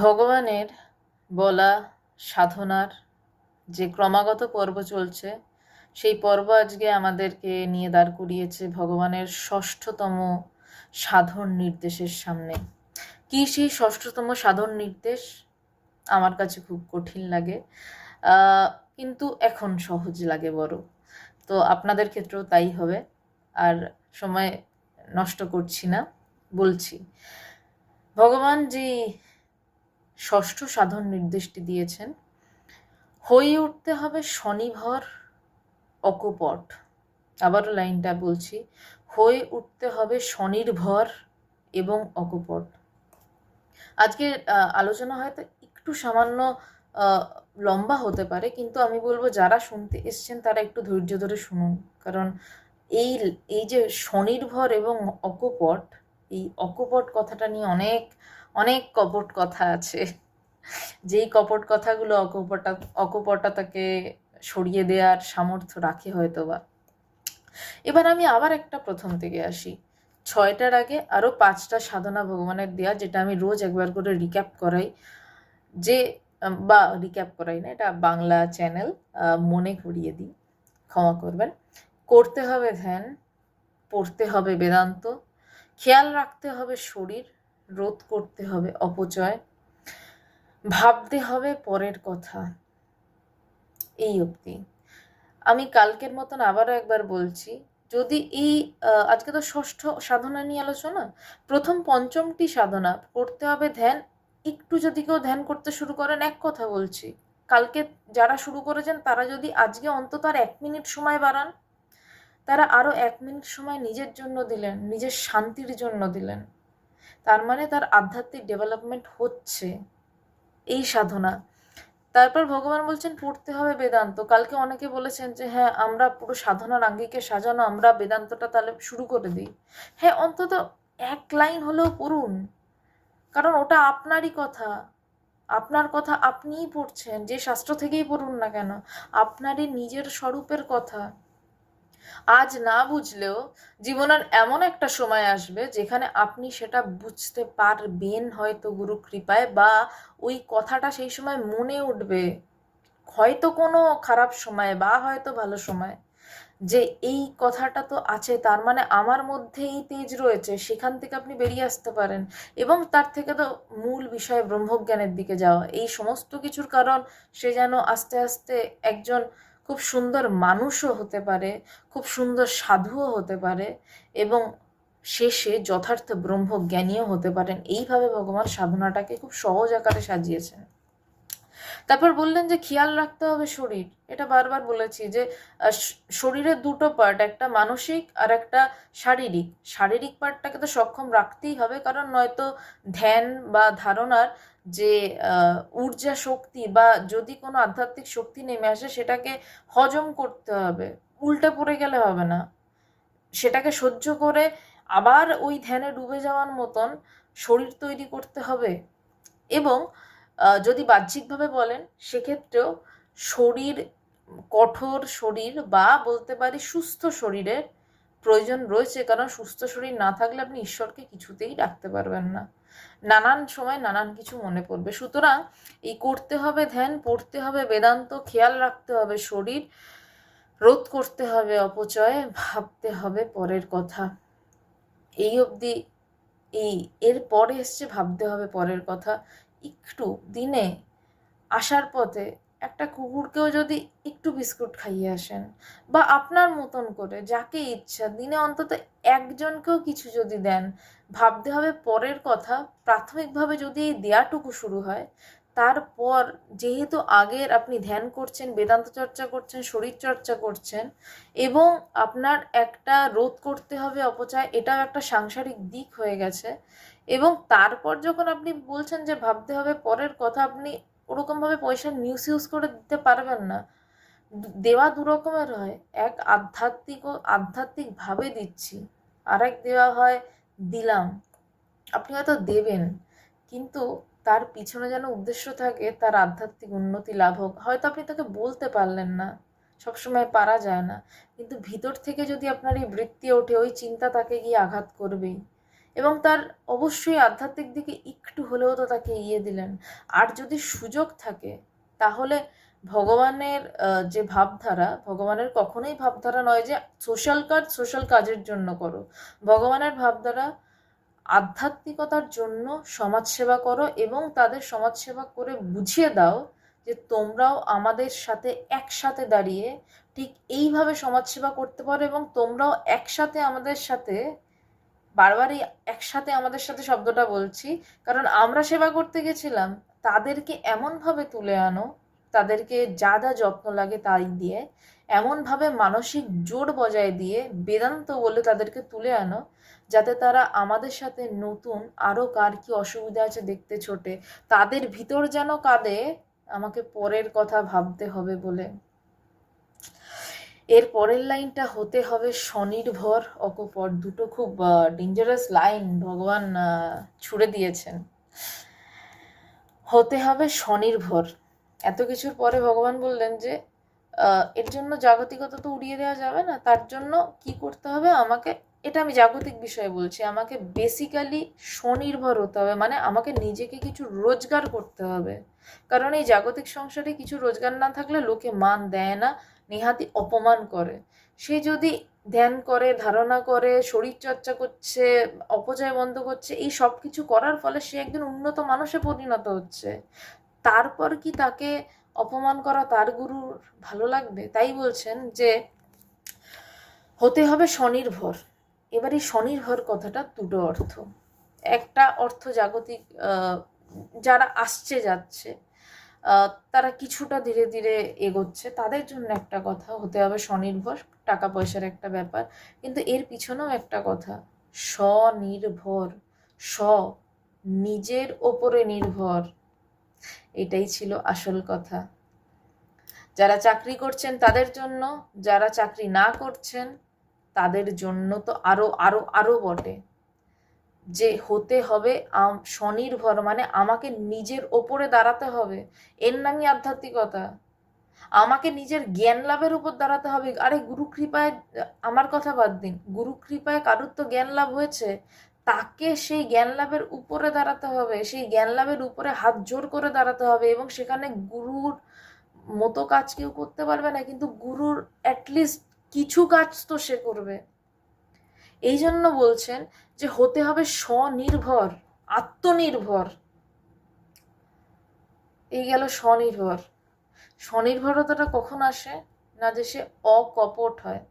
ভগবানের বলা সাধনার যে ক্রমাগত পর্ব চলছে, সেই পর্ব আজকে আমাদেরকে নিয়ে দাঁড় করিয়েছে ভগবানের ষষ্ঠতম সাধন নির্দেশের সামনে। কি সেই ষষ্ঠতম সাধন নির্দেশ? আমার কাছে খুব কঠিন লাগে। কিন্তু এখন সহজ লাগে বড়। তো আপনাদের ক্ষেত্রেও তাই হবে। আর সময় নষ্ট করছি না, বলছি। ভগবান যে ষষ্ঠ সাধন নির্দেশটি দিয়েছেন, হয়ে উঠতে হবে স্বনির্ভর অকপট। আবারও লাইনটা বলছি, হয়ে উঠতে হবে স্বনির্ভর এবং অকপট। আজকে আলোচনা হয়তো একটু সামান্য লম্বা হতে পারে, কিন্তু আমি বলব যারা শুনতে এসছেন তারা একটু ধৈর্য ধরে শুনুন। কারণ এই এই যে স্বনির্ভর এবং অকপট, এই অকপট কথাটা নিয়ে অনেক অনেক কপট কথা আছে। যেই কপট কথাগুলো অকপটা, অকপটতাকে সরিয়ে দেওয়ার সামর্থ্য রাখে হয়তো বা এবার আমি আবার একটা প্রথম থেকে আসি। ছয়টার আগে আরও পাঁচটা সাধনা ভগবানের দেয়া, যেটা আমি রোজ একবার করে রিক্যাপ করাই। যে বা রিক্যাপ করাই না, এটা বাংলা চ্যানেল মনে করিয়ে দিই। ক্ষমা করবেন। করতে হবে ধ্যান, পড়তে হবে বেদান্ত, খেয়াল রাখতে হবে শরীর রোধ করতে হবে, অপচয় ভাবতে হবে পরের কথা। এই অবধি। আমি কালকের মতন আবারও একবার বলছি, যদি এই আজকে তো ষষ্ঠ সাধনা নিয়ে আলোচনা, প্রথম পঞ্চমটি সাধনা করতে হবে ধ্যান, একটু যদি কেউ ধ্যান করতে শুরু করেন, এক কথা বলছি, কালকে যারা শুরু করেছেন, তারা যদি আজকে অন্তত আর এক মিনিট সময় বাড়ান, তারা আরও এক মিনিট সময় নিজের জন্য দিলেন, নিজের শান্তির জন্য দিলেন। তার মানে তার আধ্যাত্মিক ডেভেলপমেন্ট হচ্ছে এই সাধনা। তারপর ভগবান বলছেন, পড়তে হবে বেদান্ত। কালকে অনেকে বলেছেন যে হ্যাঁ আমরা পুরো সাধনার আঙ্গিকে সাজানো, আমরা বেদান্তটা তাহলে শুরু করে দিই। হ্যাঁ অন্তত এক লাইন হলেও পড়ুন। কারণ ওটা আপনারই কথা। আপনার কথা আপনিই পড়ছেন, যে শাস্ত্র থেকেই পড়ুন না কেন, আপনারই নিজের স্বরূপের কথা। আজ না বুঝলেও জীবনের এমন একটা সময় আসবে যেখানে আপনি সেটা বুঝতে পারবেন হয়তো গুরু কৃপায় বা ওই কথাটা সেই সময় মনে উঠবে। হয়তো কোনো খারাপ সময় বা হয়তো ভালো সময়। যে এই কথাটা তো আছে, তার মানে আমার মধ্যে এই তেজ রয়েছে, সেখান থেকে আপনি বেরিয়ে আসতে পারেন এবং তার থেকে তো মূল বিষয় ব্রহ্মজ্ঞানের দিকে যাওয়া। এই সমস্ত কিছুর কারণ সে যেন আস্তে আস্তে একজন খুব সুন্দর মানুষও হতে পারে, খুব সুন্দর সাধুও হতে পারে এবং শেষে যথার্থ ব্রহ্মজ্ঞানীও হতে পারেন। এইভাবে ভগবান সাধনাটাকে খুব সহজ আকারে সাজিয়েছেন। তারপর বললেন যে, খেয়াল রাখতে হবে শরীর। এটা বারবার বলেছি যে শরীরের দুটো পার্ট একটা মানসিক আর একটা শারীরিক। শারীরিক পার্টটাকে তো সক্ষম রাখতেই হবে, কারণ নয়তো ধ্যান বা ধারণার যে ঊর্জা শক্তি বা যদি কোনো আধ্যাত্মিক শক্তি নেমে আসে, সেটাকে হজম করতে হবে। উল্টে পড়ে গেলে হবে না। সেটাকে সহ্য করে আবার ওই ধ্যানে ডুবে যাওয়ার মতন শরীর তৈরি করতে হবে। এবং যদি বাহ্যিকভাবে বলেন, সেক্ষেত্রেও শরীর, কঠোর শরীর বা বলতে পারি সুস্থ শরীরের প্রয়োজন রয়েছে। কারণ সুস্থ শরীর না থাকলে আপনি ঈশ্বরকে কিছুতেই রাখতে পারবেন না। নানান সময় নানান কিছু মনে পড়বে। সুতরাং এই করতে হবে ধ্যান, পড়তে হবে বেদান্ত, খেয়াল রাখতে হবে শরীর, রোধ করতে হবে অপচয়ে, ভাবতে হবে পরের কথা। এই অবধি এই এর পরে এসছে ভাবতে হবে পরের কথা। একটু দিনে আসার পথে একটা কুকুরকেও যদি একটু বিস্কুট খাইয়ে আসেন বা আপনার মতন করে যাকে ইচ্ছা দিনে অন্তত একজনকেও কিছু যদি দেন, ভাবতে হবে পরের কথা প্রাথমিকভাবে যদি এই দেয়াটুকু শুরু হয়, তারপর যেহেতু আগের আপনি ধ্যান করছেন, বেদান্ত চর্চা করছেন, শরীর চর্চা করছেন এবং আপনার একটা রোধ করতে হবে, অপচয়, এটাও একটা সাংসারিক দিক হয়ে গেছে এবং তারপর যখন আপনি বলছেন যে ভাবতে হবে পরের কথা, আপনি ওরকমভাবে পয়সা মিউস ইউজ করে দিতে পারবেন না। দেওয়া দু রকমের হয়। এক আধ্যাত্মিক ও আধ্যাত্মিকভাবে দিচ্ছি। আর এক দেওয়া হয়, দিলাম। আপনি হয়তো দেবেন, কিন্তু তার পিছনে যেন উদ্দেশ্য থাকে, তার আধ্যাত্মিক উন্নতি লাভ হোক। হয়তো আপনি তাকে বলতে পারলেন না। সবসময় পারা যায় না। কিন্তু ভিতর থেকে যদি আপনার এই বৃত্তি ওঠে, ওই চিন্তা তাকে গিয়ে আঘাত করবেই। এবং তার অবশ্যই আধ্যাত্মিক দিকে একটু হলেও তো তাকে ইয়ে দিলেন। আর যদি সুযোগ থাকে, তাহলে ভগবানের যে ভাবধারা, ভগবানের কখনোই ভাবধারা নয় যে সোশ্যাল কাজ সোশ্যাল কাজের জন্য করো। ভগবানের ভাবধারা আধ্যাত্মিকতার জন্য সমাজসেবা করো এবং তাদের সমাজসেবা করে বুঝিয়ে দাও যে তোমরাও আমাদের সাথে একসাথে দাঁড়িয়ে ঠিক এইভাবে সমাজসেবা করতে পারো এবং তোমরাও একসাথে আমাদের সাথে বারবারই একসাথে আমাদের সাথে শব্দটা বলছি, কারণ আমরা সেবা করতে গেছিলাম, তাদেরকে এমনভাবে তুলে আনো, তাদেরকে যা যা যত্ন লাগে তাই দিয়ে, এমনভাবে মানসিক জোর বজায় দিয়ে বেদান্ত বলে তাদেরকে তুলে আনো, যাতে তারা আমাদের সাথে নতুন আরও কার কি অসুবিধা আছে দেখতে ছোটে, তাদের ভিতর যেন কাঁদে, আমাকে পরের কথা ভাবতে হবে বলে। এর পরের লাইনটা হতে হবে স্বনির্ভর অকপট। দুটো খুব ডেঞ্জারাস লাইন ভগবান ছুড়ে দিয়েছেন। হতে হবে স্বনির্ভর। এত কিছুর পরে ভগবান বললেন যে এর জন্য জাগতিকতা তো উড়িয়ে দেওয়া যাবে না, তার জন্য কি করতে হবে? আমাকে, এটা আমি জাগতিক বিষয়ে বলছি, আমাকে বেসিক্যালি স্বনির্ভর হতে হবে মানে আমাকে নিজেকে কিছু রোজগার করতে হবে। কারণ এই জাগতিক সংসারে কিছু রোজগার না থাকলে লোকে মান দেয় না নেহাতি অপমান করে। সে যদি ধ্যান করে, ধারণা করে, শরীর চর্চা করছে, অপচয় বন্ধ করছে, এই সব কিছু করার ফলে সে একজন উন্নত মানুষে পরিণত হচ্ছে। তারপর কি তাকে অপমান করা তার গুরুর ভালো লাগবে? তাই বলছেন যে, হতে হবে স্বনির্ভর। এবার এই স্বনির্ভর কথাটা দুটো অর্থ। একটা অর্থ জাগতিক যারা আসছে যাচ্ছে তারা কিছুটা ধীরে ধীরে এগোচ্ছে। তাদের জন্য একটা কথা, হতে হবে স্বনির্ভর টাকা পয়সার একটা ব্যাপার। কিন্তু এর পিছনেও একটা কথা, স্বনির্ভর, স্ব, নিজের ওপরে নির্ভর। এটাই ছিল আসল কথা। যারা চাকরি করছেন তাদের জন্য, যারা চাকরি না করছেন তাদের জন্য তো আরও আরও আরও বটে। যে হতে হবে স্বনির্ভর মানে আমাকে নিজের ওপরে দাঁড়াতে হবে। এর নামই আধ্যাত্মিকতা। আমাকে নিজের জ্ঞান লাভের উপর দাঁড়াতে হবে। আরে গুরু কৃপায়, আমার কথা বাদ দিন। গুরু কৃপায় কারুর তো জ্ঞান লাভ হয়েছে? তাকে সেই জ্ঞান লাভের উপরে দাঁড়াতে হবে। সেই জ্ঞান লাভের উপরে হাত জোর করে দাঁড়াতে হবে এবং সেখানে গুরুর মতো কাজ কেউ করতে পারবে না। কিন্তু গুরুর অ্যাটলিস্ট কিছু কাজ তো সে করবে। এই জন্য বলছেন যে হতে হবে স্বনির্ভর, আত্মনির্ভর। এই গেল স্বনির্ভর। স্বনির্ভরতাটা কখন আসে? না যে সে অকপট হয়।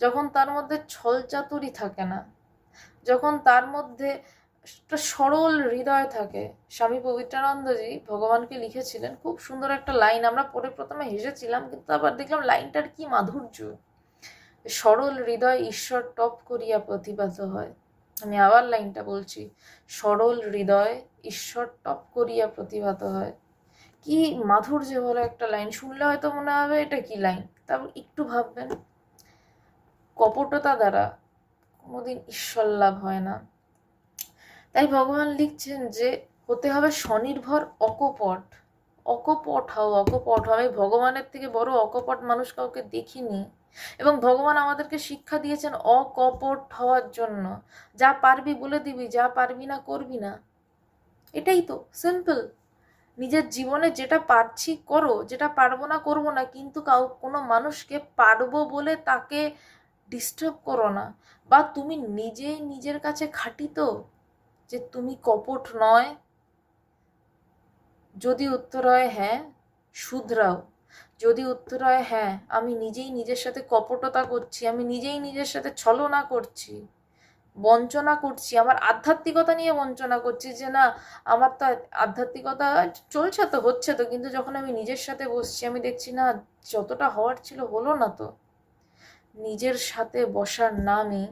যখন তার মধ্যে ছলচাতুরি থাকে না, যখন তার মধ্যে একটা সরল হৃদয় থাকে। স্বামী পবিত্রানন্দজি ভগবানকে লিখেছিলেন, খুব সুন্দর একটা লাইন, আমরা পরে প্রথমে হেসেছিলাম, কিন্তু আবার দেখলাম লাইনটার কি মাধুর্য। সরল হৃদয় ঈশ্বর টপ করিয়া প্রতিভাত হয়। আমি আবার লাইনটা বলছি, সরল হৃদয় ঈশ্বর টপ করিয়া প্রতিভাত হয়। কি মাধুর্য বলে একটা লাইন, শুনলে হয়তো মনে হবে এটা কি লাইন তারপর একটু ভাববেন। কপটতা দ্বারা কোনোদিন ঈশ্বর লাভ হয় না। তাই ভগবান লিখছেন যে, হতে হবে স্বনির্ভর অকপট। অকপট হও, অকপট আমি ভগবানের থেকে বড় অকপট মানুষ কাউকে দেখিনি। এবং ভগবান আমাদেরকে শিক্ষা দিয়েছেন অকপট হওয়ার জন্য। যা পারবি বলে দিবি, যা পারবি না করবি না। এটাই তো সিম্পল নিজের জীবনে যেটা পারছি করো, যেটা পারব না করব না, কিন্তু কাউ, কোনো মানুষকে পারব বলে তাকে ডিস্টার্ব করো না। বা তুমি নিজেই নিজের কাছে খাটি তো, যে তুমি কপট নয়। যদি উত্তর হয় হ্যাঁ শুধরাও। যদি উত্তর হয় হ্যাঁ আমি নিজেই নিজের সাথে কপটতা করছি, আমি নিজেই নিজের সাথে ছলনা করছি, বঞ্চনা করছি, আমার আধ্যাত্মিকতা নিয়ে বঞ্চনা করছি যে না, আমার তো আধ্যাত্মিকতা চলছে তো, হচ্ছে তো, কিন্তু যখন আমি নিজের সাথে বসছি, আমি দেখছি না, যতটা হওয়ার ছিল হলো না তো। নিজের সাথে বসার নামই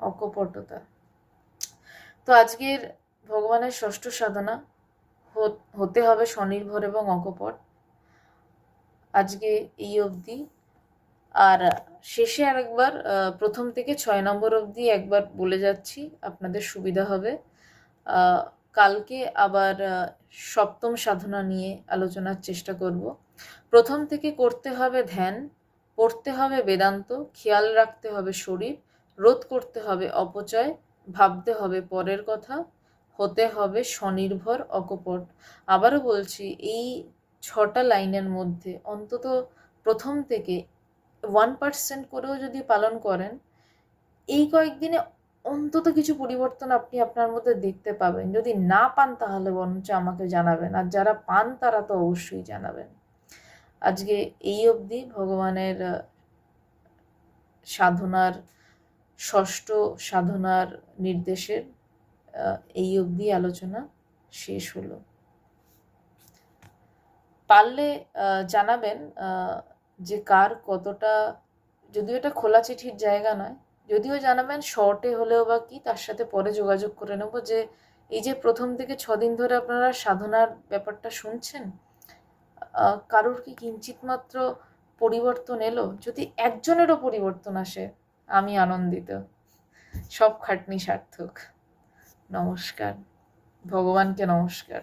অকপটতা। তো আজকের ভগবানের ষষ্ঠ সাধনা হতে হবে স্বনির্ভর এবং অকপট। আজকে এই অবধি। আর শেষে আরেকবার প্রথম থেকে ছয় নম্বর অবধি একবার বলে যাচ্ছি, আপনাদের সুবিধা হবে। কালকে আবার সপ্তম সাধনা নিয়ে আলোচনার চেষ্টা করব। প্রথম থেকে করতে হবে ধ্যান, পড়তে হবে বেদান্ত, খেয়াল রাখতে হবে শরীর, রোধ করতে হবে অপচয়, ভাবতে হবে পরের কথা। হতে হবে স্বনির্ভর অকপট। আবারও বলছি, এই ছটা লাইনের মধ্যে অন্তত প্রথম থেকে ওয়ান পার্সেন্ট করেও যদি পালন করেন, এই কয়েকদিনে অন্তত কিছু পরিবর্তন আপনি আপনার মধ্যে দেখতে পাবেন। যদি না পান তাহলে বরঞ্চ আমাকে জানাবেন, আর যারা পান তারা তো অবশ্যই জানাবেন। আজকে এই অবধি ভগবানের সাধনার, ষষ্ঠ সাধনার নির্দেশের এই অবধি আলোচনা শেষ হলো। পারলে জানাবেন যে কার কতটা, যদিও এটা খোলা চিঠির জায়গা নয়, যদিও জানাবেন শর্টে হলেও বা কি, তার সাথে পরে যোগাযোগ করে নেব যে এই যে প্রথম থেকে ছদিন ধরে আপনারা সাধনার ব্যাপারটা শুনছেন কারোর কি কিঞ্চিত মাত্র পরিবর্তন এলো? যদি একজনেরও পরিবর্তন আসে, আমি আনন্দিত। সব খাটনি সার্থক। নমস্কার ভগবানকে নমস্কার।